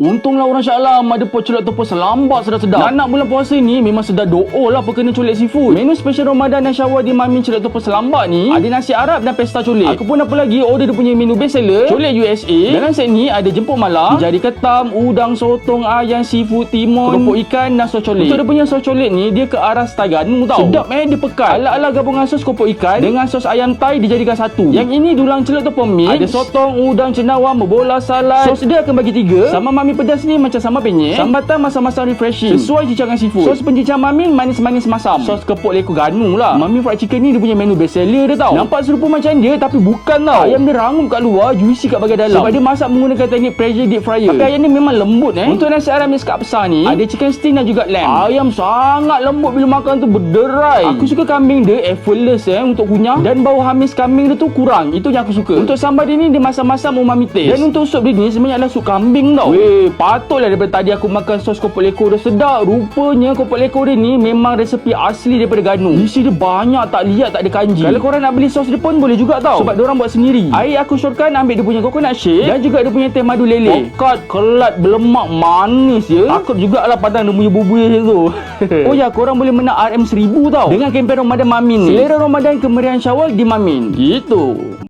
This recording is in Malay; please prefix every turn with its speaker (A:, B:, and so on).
A: Untunglah orang Shah Alam ada pot colok tepung selambak sedap-sedap. Nak, nak bulan puasa ni memang sedar doa lah perkena colek seafood. Menu special Ramadan dan Syawal di Mamin colok tepung selambak ni ada nasi Arab dan pesta colek. Aku pun apa lagi order dia punya menu best seller colek USA. Dalam set ni ada jemput malam, jari ketam, udang, sotong, ayam, seafood, timun, keropok ikan dan sos colek. Untuk dia punya sos colek ni dia ke arah style ganu tau. Sedap eh dia pekat. Ala-ala gabungan sos keropok ikan dengan sos ayam Thai dijadikan satu. Yang ini dulang celok tepung mix. Ada sotong, udang, cenawang, berbola, salad. Sos dia akan bagi tiga. Sama mami pedas ni macam sama penyet. Sambatan masam-masam refreshing. Sesuai cincang seafood. Sos pencicang mamin manis-manis masam. Sos kepok leko ganu lah. Mami fried chicken ni dia punya menu best seller dia tau. Nampak serupa macam dia tapi bukan tau. Ayam dia rangup kat luar, juicy kat bahagian dalam. Sebab dia masak menggunakan teknik pressure deep fryer. Tapi ayam ni memang lembut eh. Untuk nasi ayam sekat besar ni, ada chicken steam dan juga lamb. Ayam sangat lembut bila makan tu berderai. Aku suka kambing dia effortless eh untuk kunyah dan bau hamis kambing dia tu kurang. Itu yang aku suka. Untuk sambal dia ni dia masam-masam umami taste. Dan untuk sup dia ni sebenarnya adalah sup kambing tau. Weh, patutlah daripada tadi aku makan sos kopok leko dia sedap. Rupanya kopok leko dia ni memang resepi asli daripada Ganu. Isi dia banyak tak liat tak ada kanji. Kalau korang nak beli sos dia pun boleh juga tau. Sebab orang buat sendiri. Air aku syorkan ambil dia punya coconut shake dan juga dia punya teh madu lele. Pokat, kelat, berlemak, manis ya. Takut jugalah padang dia punya bubuh macam tu. oh ya, korang boleh menang RM1000 tau. Dengan kempen Ramadan Mamin ni. Selera Ramadan kemeriahan Syawal di Mamin. Gitu.